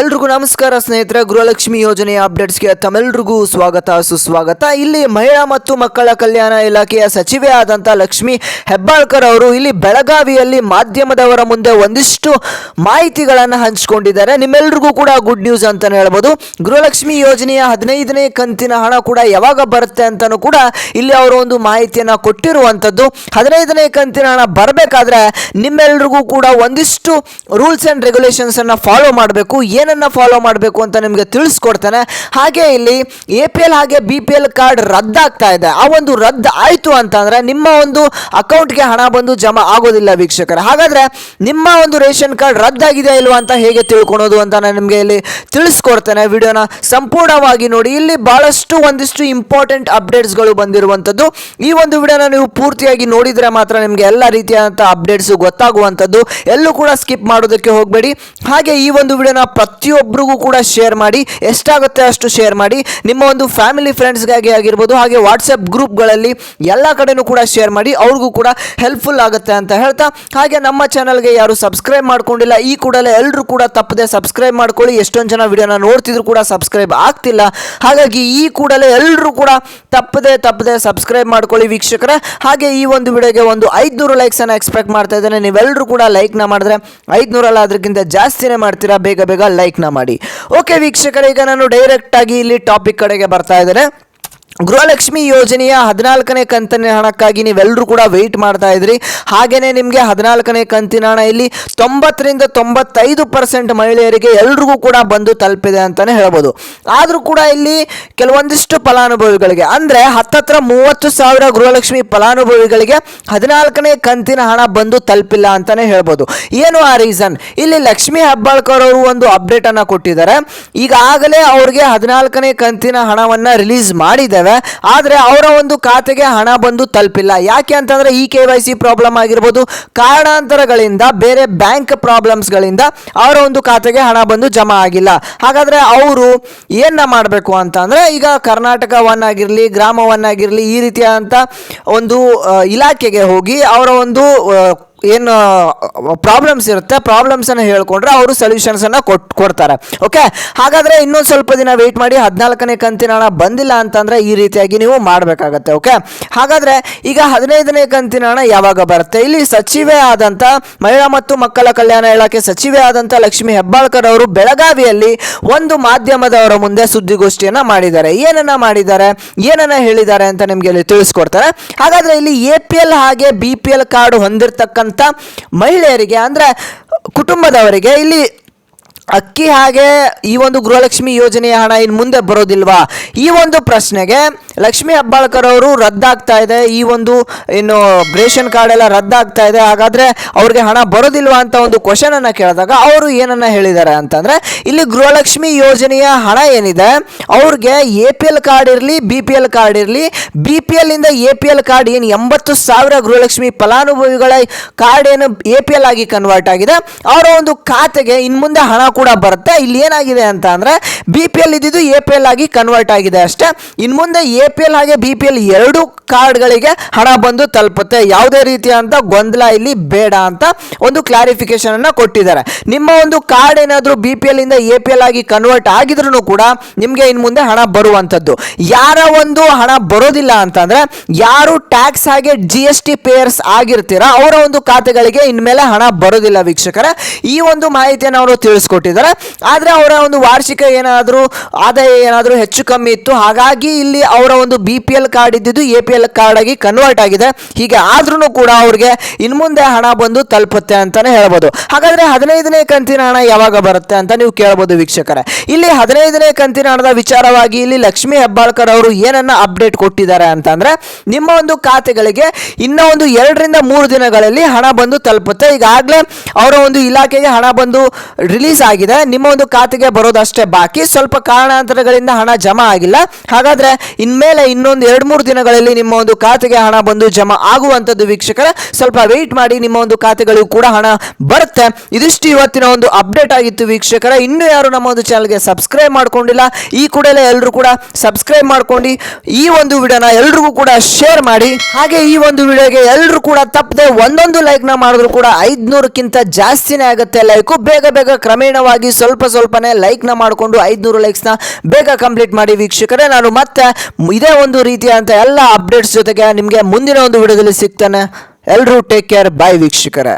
ಎಲ್ರಿಗೂ ನಮಸ್ಕಾರ ಸ್ನೇಹಿತರೆ, ಗೃಹಲಕ್ಷ್ಮಿ ಯೋಜನೆಯ ಅಪ್ಡೇಟ್ಸ್ಗೆ ತಮ್ಮೆಲ್ರಿಗೂ ಸ್ವಾಗತ, ಸುಸ್ವಾಗತ. ಇಲ್ಲಿ ಮಹಿಳಾ ಮತ್ತು ಮಕ್ಕಳ ಕಲ್ಯಾಣ ಇಲಾಖೆಯ ಸಚಿವೆ ಆದಂಥ ಲಕ್ಷ್ಮಿ ಹೆಬ್ಬಾಳ್ಕರ್ ಅವರು ಇಲ್ಲಿ ಬೆಳಗಾವಿಯಲ್ಲಿ ಮಾಧ್ಯಮದವರ ಮುಂದೆ ಒಂದಿಷ್ಟು ಮಾಹಿತಿಗಳನ್ನು ಹಂಚಿಕೊಂಡಿದ್ದಾರೆ. ನಿಮ್ಮೆಲ್ರಿಗೂ ಕೂಡ ಗುಡ್ ನ್ಯೂಸ್ ಅಂತಲೇ ಹೇಳ್ಬೋದು. ಗೃಹಲಕ್ಷ್ಮಿ ಯೋಜನೆಯ ಹದಿನೈದನೇ ಕಂತಿನ ಹಣ ಕೂಡ ಯಾವಾಗ ಬರುತ್ತೆ ಅಂತಲೂ ಕೂಡ ಇಲ್ಲಿ ಅವರು ಒಂದು ಮಾಹಿತಿಯನ್ನು ಕೊಟ್ಟಿರುವಂಥದ್ದು ಹದಿನೈದನೇ ಕಂತಿನ ಹಣ ಬರಬೇಕಾದ್ರೆ ನಿಮ್ಮೆಲ್ರಿಗೂ ಕೂಡ ಒಂದಿಷ್ಟು ರೂಲ್ಸ್ ಆ್ಯಂಡ್ ರೆಗ್ಯುಲೇಷನ್ಸನ್ನು ಫಾಲೋ ಮಾಡಬೇಕು. ಏನನ್ನ ಫಾಲೋ ಮಾಡಬೇಕು ಅಂತ ನಿಮಗೆ ತಿಳಿಸ್ಕೊಡ್ತಾನೆ. ಹಾಗೆ ಇಲ್ಲಿ ಎ ಹಾಗೆ ಬಿ ಕಾರ್ಡ್ ರದ್ದಾಗ್ತಾ ಇದೆ. ಆ ಒಂದು ರದ್ದು ಆಯಿತು ಅಂತಂದ್ರೆ ನಿಮ್ಮ ಒಂದು ಅಕೌಂಟ್ಗೆ ಹಣ ಬಂದು ಜಮಾ ಆಗೋದಿಲ್ಲ ವೀಕ್ಷಕರೇ. ಹಾಗಾದ್ರೆ ನಿಮ್ಮ ಒಂದು ರೇಷನ್ ಕಾರ್ಡ್ ರದ್ದಾಗಿದೆ ಇಲ್ವಾ ಅಂತ ಹೇಗೆ ತಿಳ್ಕೊಳೋದು ಅಂತ ನಾನು ನಿಮಗೆ ಇಲ್ಲಿ ತಿಳಿಸ್ಕೊಡ್ತೇನೆ. ವಿಡಿಯೋನ ಸಂಪೂರ್ಣವಾಗಿ ನೋಡಿ. ಇಲ್ಲಿ ಬಹಳಷ್ಟು ಒಂದಿಷ್ಟು ಇಂಪಾರ್ಟೆಂಟ್ ಅಪ್ಡೇಟ್ಸ್ಗಳು ಬಂದಿರುವಂಥದ್ದು ಈ ಒಂದು ವಿಡಿಯೋನ ನೀವು ಪೂರ್ತಿಯಾಗಿ ನೋಡಿದರೆ ಮಾತ್ರ ನಿಮಗೆ ಎಲ್ಲ ರೀತಿಯಾದಂಥ ಅಪ್ಡೇಟ್ಸ್ ಗೊತ್ತಾಗುವಂಥದ್ದು. ಎಲ್ಲೂ ಕೂಡ ಸ್ಕಿಪ್ ಮಾಡೋದಕ್ಕೆ ಹೋಗಬೇಡಿ. ಹಾಗೆ ಈ ಒಂದು ವಿಡಿಯೋನ ಪ್ರತಿಯೊಬ್ಬರಿಗೂ ಕೂಡ ಶೇರ್ ಮಾಡಿ, ಎಷ್ಟಾಗುತ್ತೆ ಅಷ್ಟು ಶೇರ್ ಮಾಡಿ. ನಿಮ್ಮ ಒಂದು ಫ್ಯಾಮಿಲಿ ಫ್ರೆಂಡ್ಸ್ಗಾಗಿ ಆಗಿರ್ಬೋದು, ಹಾಗೆ ವಾಟ್ಸಪ್ ಗ್ರೂಪ್ಗಳಲ್ಲಿ ಎಲ್ಲ ಕಡೆನೂ ಕೂಡ ಶೇರ್ ಮಾಡಿ, ಅವ್ರಿಗೂ ಕೂಡ ಹೆಲ್ಪ್ಫುಲ್ ಆಗುತ್ತೆ ಅಂತ ಹೇಳ್ತಾ. ಹಾಗೆ ನಮ್ಮ ಚಾನಲ್ಗೆ ಯಾರು ಸಬ್ಸ್ಕ್ರೈಬ್ ಮಾಡ್ಕೊಂಡಿಲ್ಲ, ಈ ಕೂಡಲೇ ಎಲ್ಲರೂ ಕೂಡ ತಪ್ಪದೆ ಸಬ್ಸ್ಕ್ರೈಬ್ ಮಾಡ್ಕೊಳ್ಳಿ. ಎಷ್ಟೊಂದು ಜನ ವಿಡಿಯೋನ ನೋಡ್ತಿದ್ರು ಕೂಡ ಸಬ್ಸ್ಕ್ರೈಬ್ ಆಗ್ತಿಲ್ಲ. ಹಾಗಾಗಿ ಈ ಕೂಡಲೇ ಎಲ್ಲರೂ ಕೂಡ ತಪ್ಪದೆ ತಪ್ಪದೆ ಸಬ್ಸ್ಕ್ರೈಬ್ ಮಾಡ್ಕೊಳ್ಳಿ ವೀಕ್ಷಕರೇ. ಹಾಗೆ ಈ ಒಂದು ವಿಡಿಯೋಗೆ ಒಂದು ಐದುನೂರು ಲೈಕ್ಸನ್ನು ಎಕ್ಸ್ಪೆಕ್ಟ್ ಮಾಡ್ತಾ ಇದ್ದೇನೆ. ನೀವೆಲ್ಲರೂ ಕೂಡ ಲೈಕ್ನ ಮಾಡಿದ್ರೆ ಐದುನೂರಲ್ಲ ಅದಕ್ಕಿಂತ ಜಾಸ್ತಿನೇ ಮಾಡ್ತೀರಾ. ಬೇಗ ಬೇಗ ಲೈಕ್ನ ಮಾಡಿ. ಓಕೆ ವೀಕ್ಷಕರೇ ಈಗ ನಾನು ಡೈರೆಕ್ಟಾಗಿ ಇಲ್ಲಿ ಟಾಪಿಕ್ ಕಡೆಗೆ ಬರ್ತಾ ಇದ್ದೇನೆ. ಗೃಹಲಕ್ಷ್ಮಿ ಯೋಜನೆಯ ಹದಿನಾಲ್ಕನೇ ಕಂತಿನ ಹಣಕ್ಕಾಗಿ ನೀವೆಲ್ಲರೂ ಕೂಡ ವೆಯ್ಟ್ ಮಾಡ್ತಾ ಇದ್ರಿ. ಹಾಗೆಯೇ ನಿಮಗೆ ಹದಿನಾಲ್ಕನೇ ಕಂತಿನ ಹಣ ಇಲ್ಲಿ ತೊಂಬತ್ತರಿಂದ ತೊಂಬತ್ತೈದು ಪರ್ಸೆಂಟ್ ಮಹಿಳೆಯರಿಗೆ ಎಲ್ರಿಗೂ ಕೂಡ ಬಂದು ತಲುಪಿದೆ ಅಂತಲೇ ಹೇಳ್ಬೋದು. ಆದರೂ ಕೂಡ ಇಲ್ಲಿ ಕೆಲವೊಂದಿಷ್ಟು ಫಲಾನುಭವಿಗಳಿಗೆ, ಅಂದರೆ ಹತ್ತತ್ರ ಮೂವತ್ತು ಸಾವಿರ ಗೃಹಲಕ್ಷ್ಮಿ ಫಲಾನುಭವಿಗಳಿಗೆ ಹದಿನಾಲ್ಕನೇ ಕಂತಿನ ಹಣ ಬಂದು ತಲುಪಿಲ್ಲ ಅಂತಲೇ ಹೇಳ್ಬೋದು. ಏನು ಆ ರೀಸನ್ ಇಲ್ಲಿ ಲಕ್ಷ್ಮಿ ಹೆಬ್ಬಾಳ್ಕರ್ ಅವರು ಒಂದು ಅಪ್ಡೇಟನ್ನು ಕೊಟ್ಟಿದ್ದಾರೆ. ಈಗಾಗಲೇ ಅವ್ರಿಗೆ ಹದಿನಾಲ್ಕನೇ ಕಂತಿನ ಹಣವನ್ನು ರಿಲೀಸ್ ಮಾಡಿದ್ದೇವೆ ಆದರೆ ಅವರ ಒಂದು ಖಾತೆಗೆ ಹಣ ಬಂದು ತಲುಪಿಲ್ಲ. ಯಾಕೆ ಅಂತಂದರೆ ಈ ಕೆ ವೈ ಸಿ ಪ್ರಾಬ್ಲಮ್ ಆಗಿರ್ಬೋದು, ಕಾರಣಾಂತರಗಳಿಂದ, ಬೇರೆ ಬ್ಯಾಂಕ್ ಪ್ರಾಬ್ಲಮ್ಸ್ಗಳಿಂದ ಅವರ ಒಂದು ಖಾತೆಗೆ ಹಣ ಬಂದು ಜಮಾ ಆಗಿಲ್ಲ. ಹಾಗಾದರೆ ಅವರು ಏನ ಮಾಡಬೇಕು ಅಂತ ಅಂದರೆ ಈಗ ಕರ್ನಾಟಕವನ್ನಾಗಿರಲಿ ಗ್ರಾಮವನ್ನಾಗಿರಲಿ ಈ ರೀತಿಯಾದಂಥ ಒಂದು ಇಲಾಖೆಗೆ ಹೋಗಿ ಅವರ ಒಂದು ಏನು ಪ್ರಾಬ್ಲಮ್ಸ್ ಇರುತ್ತೆ ಪ್ರಾಬ್ಲಮ್ಸನ್ನು ಹೇಳ್ಕೊಂಡ್ರೆ ಅವರು ಸೊಲ್ಯೂಷನ್ಸನ್ನು ಕೊಟ್ಟು ಕೊಡ್ತಾರೆ. ಓಕೆ ಹಾಗಾದರೆ ಇನ್ನೊಂದು ಸ್ವಲ್ಪ ದಿನ ವೆಯ್ಟ್ ಮಾಡಿ, ಹದಿನಾಲ್ಕನೇ ಕಂತಿನ ಹಣ ಬಂದಿಲ್ಲ ಅಂತಂದರೆ ಈ ರೀತಿಯಾಗಿ ನೀವು ಮಾಡಬೇಕಾಗತ್ತೆ ಓಕೆ ಹಾಗಾದರೆ ಈಗ ಹದಿನೈದನೇ ಕಂತಿನ ಹಣ ಯಾವಾಗ ಬರುತ್ತೆ? ಇಲ್ಲಿ ಸಚಿವೆ ಆದಂಥ ಮಹಿಳಾ ಮತ್ತು ಮಕ್ಕಳ ಕಲ್ಯಾಣ ಇಲಾಖೆ ಸಚಿವೆ ಆದಂಥ ಲಕ್ಷ್ಮಿ ಹೆಬ್ಬಾಳ್ಕರ್ ಅವರು ಬೆಳಗಾವಿಯಲ್ಲಿ ಒಂದು ಮಾಧ್ಯಮದವರ ಮುಂದೆ ಸುದ್ದಿಗೋಷ್ಠಿಯನ್ನು ಮಾಡಿದ್ದಾರೆ. ಏನನ್ನ ಮಾಡಿದ್ದಾರೆ? ಏನನ್ನ ಹೇಳಿದ್ದಾರೆ ಅಂತ ನಿಮಗೆ ಇಲ್ಲಿ ತಿಳಿಸ್ಕೊಡ್ತಾರೆ. ಹಾಗಾದರೆ ಇಲ್ಲಿ ಎ ಪಿ ಎಲ್ ಹಾಗೆ ಬಿ ಪಿ ಎಲ್ ಕಾರ್ಡ್ ಹೊಂದಿರತಕ್ಕಂಥ ಮಹಿಳೆಯರಿಗೆ ಅಂದರೆ ಕುಟುಂಬದವರಿಗೆ ಇಲ್ಲಿ ಅಕ್ಕಿ ಹಾಗೆ ಈ ಒಂದು ಗೃಹಲಕ್ಷ್ಮಿ ಯೋಜನೆಯ ಹಣ ಇನ್ನು ಮುಂದೆ ಬರೋದಿಲ್ವಾ? ಈ ಒಂದು ಪ್ರಶ್ನೆಗೆ ಲಕ್ಷ್ಮಿ ಹೆಬ್ಬಾಳ್ಕರ್ ಅವರು ರದ್ದಾಗ್ತಾ ಇದೆ. ಈ ಒಂದು ಏನು ರೇಷನ್ ಕಾರ್ಡ್ ಎಲ್ಲ ರದ್ದಾಗ್ತಾ ಇದೆ. ಹಾಗಾದ್ರೆ ಅವ್ರಿಗೆ ಹಣ ಬರೋದಿಲ್ವಾ ಅಂತ ಒಂದು ಕ್ವಶನ್ ಅನ್ನ ಕೇಳಿದಾಗ ಅವರು ಏನನ್ನ ಹೇಳಿದ್ದಾರೆ ಅಂತಂದ್ರೆ, ಇಲ್ಲಿ ಗೃಹಲಕ್ಷ್ಮಿ ಯೋಜನೆಯ ಹಣ ಏನಿದೆ? ಅವ್ರಿಗೆ ಎ ಪಿ ಎಲ್ ಕಾರ್ಡ್ ಇರಲಿ, ಬಿ ಪಿ ಎಲ್ ಕಾರ್ಡ್ ಇರಲಿ, ಬಿ ಪಿ ಎಲ್ ಇಂದ ಎ ಪಿ ಎಲ್ ಕಾರ್ಡ್ ಏನು ಎಂಬತ್ತು ಸಾವಿರ ಗೃಹಲಕ್ಷ್ಮಿ ಫಲಾನುಭವಿಗಳ ಕಾರ್ಡ್ ಏನು ಎ ಪಿ ಎಲ್ ಆಗಿ ಕನ್ವರ್ಟ್ ಆಗಿದೆ. ಅವರ ಒಂದು ಖಾತೆಗೆ ಇನ್ನು ಮುಂದೆ ಹಣ ಕೂಡ ಬರುತ್ತೆ. ಇಲ್ಲಿ ಏನಾಗಿದೆ ಅಂತ ಅಂದ್ರೆ ಬಿ ಪಿ ಎಲ್ ಇದ್ದಿದ್ದು ಎ ಪಿ ಎಲ್ ಆಗಿ ಕನ್ವರ್ಟ್ ಆಗಿದೆ ಅಷ್ಟೇ. ಇನ್ನು ಮುಂದೆ ಎ ಪಿ ಎಲ್ ಹಾಗೆ ಬಿ ಪಿ ಎಲ್ ಎರಡು ಕಾರ್ಡ್ಗಳಿಗೆ ಹಣ ಬಂದು ತಲುಪುತ್ತೆ. ಯಾವುದೇ ರೀತಿಯಾದಂಥ ಗೊಂದಲ ಇಲ್ಲಿ ಬೇಡ ಅಂತ ಒಂದು ಕ್ಲಾರಿಫಿಕೇಶನ್ ಅನ್ನು ಕೊಟ್ಟಿದ್ದಾರೆ. ನಿಮ್ಮ ಒಂದು ಕಾರ್ಡ್ ಏನಾದರೂ ಬಿ ಪಿ ಎಲ್ ಇಂದ ಎ ಪಿ ಎಲ್ ಆಗಿ ಕನ್ವರ್ಟ್ ಆಗಿದ್ರು ಕೂಡ ನಿಮಗೆ ಇನ್ನು ಮುಂದೆ ಹಣ ಬರುವಂಥದ್ದು. ಯಾರ ಒಂದು ಹಣ ಬರೋದಿಲ್ಲ ಅಂತಂದ್ರೆ ಯಾರು ಟ್ಯಾಕ್ಸ್ ಹಾಗೆ ಜಿ ಎಸ್ ಟಿ ಪೇಯರ್ಸ್ ಆಗಿರ್ತೀರಾ, ಅವರ ಒಂದು ಖಾತೆಗಳಿಗೆ ಇನ್ಮೇಲೆ ಹಣ ಬರೋದಿಲ್ಲ ವೀಕ್ಷಕರ. ಈ ಒಂದು ಮಾಹಿತಿಯನ್ನು ಅವರು ತಿಳಿಸ್ಕೊಟ್ಟಿದ್ದಾರೆ. ಆದರೆ ಅವರ ಒಂದು ವಾರ್ಷಿಕ ಏನಾದರೂ, ಆದಾಯ ಏನಾದರೂ ಹೆಚ್ಚು ಕಮ್ಮಿ ಇತ್ತು. ಹಾಗಾಗಿ ಇಲ್ಲಿ ಅವರ ಒಂದು ಬಿ ಪಿ ಎಲ್ ಕಾರ್ಡ್ ಇದ್ದಿದ್ದು ಎ ಪಿ ಎಲ್ ಕಾರ್ಡ್ ಆಗಿ ಕನ್ವರ್ಟ್ ಆಗಿದೆ. ಹೀಗೆ ಆದ್ರೂ ಕೂಡ ಅವ್ರಿಗೆ ಇನ್ನು ಮುಂದೆ ಹಣ ಬಂದು ತಲುಪುತ್ತೆ ಅಂತಾನೆ ಹೇಳ್ಬೋದು. ಹಾಗಾದ್ರೆ ಹದಿನೈದನೇ ಕಂತಿನ ಹಣ ಯಾವಾಗ ಬರುತ್ತೆ ಅಂತ ನೀವು ಕೇಳ್ಬೋದು ವೀಕ್ಷಕರೇ. ಇಲ್ಲಿ ಹದಿನೈದನೇ ಕಂತಿನ ಹಣದ ವಿಚಾರವಾಗಿ ಇಲ್ಲಿ ಲಕ್ಷ್ಮೀ ಹೆಬ್ಬಾಳ್ಕರ್ ಅವರು ಏನನ್ನ ಅಪ್ಡೇಟ್ ಕೊಟ್ಟಿದ್ದಾರೆ ಅಂತಂದ್ರೆ, ನಿಮ್ಮ ಒಂದು ಖಾತೆಗಳಿಗೆ ಇನ್ನ ಒಂದು ಎರಡರಿಂದ ಮೂರು ದಿನಗಳಲ್ಲಿ ಹಣ ಬಂದು ತಲುಪುತ್ತೆ. ಈಗಾಗಲೇ ಅವರ ಒಂದು ಇಲಾಖೆಗೆ ಹಣ ಬಂದು ರಿಲೀಸ್ ಆಗಿದೆ. ನಿಮ್ಮ ಒಂದು ಖಾತೆಗೆ ಬರೋದಷ್ಟೇ ಬಾಕಿ. ಸ್ವಲ್ಪ ಕಾರಣಾಂತರಗಳಿಂದ ಹಣ ಜಮಾ ಆಗಿಲ್ಲ. ಹಾಗಾದ್ರೆ ಇನ್ಮೇಲೆ ಇನ್ನೊಂದು ಎರಡು ಮೂರು ದಿನಗಳಲ್ಲಿ ನಿಮ್ಮ ಒಂದು ಖಾತೆಗೆ ಹಣ ಬಂದು ಜಮಾ ಆಗುವಂಥದ್ದು ವೀಕ್ಷಕರ, ಸ್ವಲ್ಪ ವೆಯ್ಟ್ ಮಾಡಿ ನಿಮ್ಮ ಒಂದು ಖಾತೆಗಳಿಗೂ ಕೂಡ ಹಣ ಬರುತ್ತೆ. ಇದಿಷ್ಟು ಇವತ್ತಿನ ಒಂದು ಅಪ್ಡೇಟ್ ಆಗಿತ್ತು ವೀಕ್ಷಕರ. ಇನ್ನು ಯಾರು ನಮ್ಮ ಒಂದು ಚಾನಲ್ಗೆ ಸಬ್ಸ್ಕ್ರೈಬ್ ಮಾಡ್ಕೊಂಡಿಲ್ಲ, ಈ ಕೂಡಲೇ ಎಲ್ಲರೂ ಕೂಡ ಸಬ್ಸ್ಕ್ರೈಬ್ ಮಾಡ್ಕೊಂಡು ಈ ಒಂದು ವಿಡಿಯೋನ ಎಲ್ರಿಗೂ ಕೂಡ ಶೇರ್ ಮಾಡಿ. ಹಾಗೆ ಈ ಒಂದು ವಿಡಿಯೋಗೆ ಎಲ್ಲರೂ ಕೂಡ ತಪ್ಪದೆ ಒಂದೊಂದು ಲೈಕ್ನ ಮಾಡಿದ್ರು ಕೂಡ ಐದ್ನೂರಕ್ಕಿಂತ ಜಾಸ್ತಿನೇ ಆಗುತ್ತೆ. ಲೈಕು ಬೇಗ ಬೇಗ ಕ್ರಮೇಣವಾಗಿ ಸ್ವಲ್ಪ ಸ್ವಲ್ಪನೇ ಲೈಕ್ನ ಮಾಡಿಕೊಂಡು ಐದುನೂರು ಲೈಕ್ಸ್ನ ಬೇಗ ಕಂಪ್ಲೀಟ್ ಮಾಡಿ ವೀಕ್ಷಕರೇ, ನಾನು ಮತ್ತೆ ಇದೇ ಒಂದು ರೀತಿಯಾದಂಥ ಎಲ್ಲ ಅಪ್ಡೇಟ್ಸ್ ಜೊತೆಗೆ ನಿಮಗೆ ಮುಂದಿನ ಒಂದು ವಿಡಿಯೋದಲ್ಲಿ ಸಿಗ್ತಾನೆ. ಎಲ್ಲರೂ ಟೇಕ್ ಕೇರ್ ಬಾಯ್ ವೀಕ್ಷಕರೇ.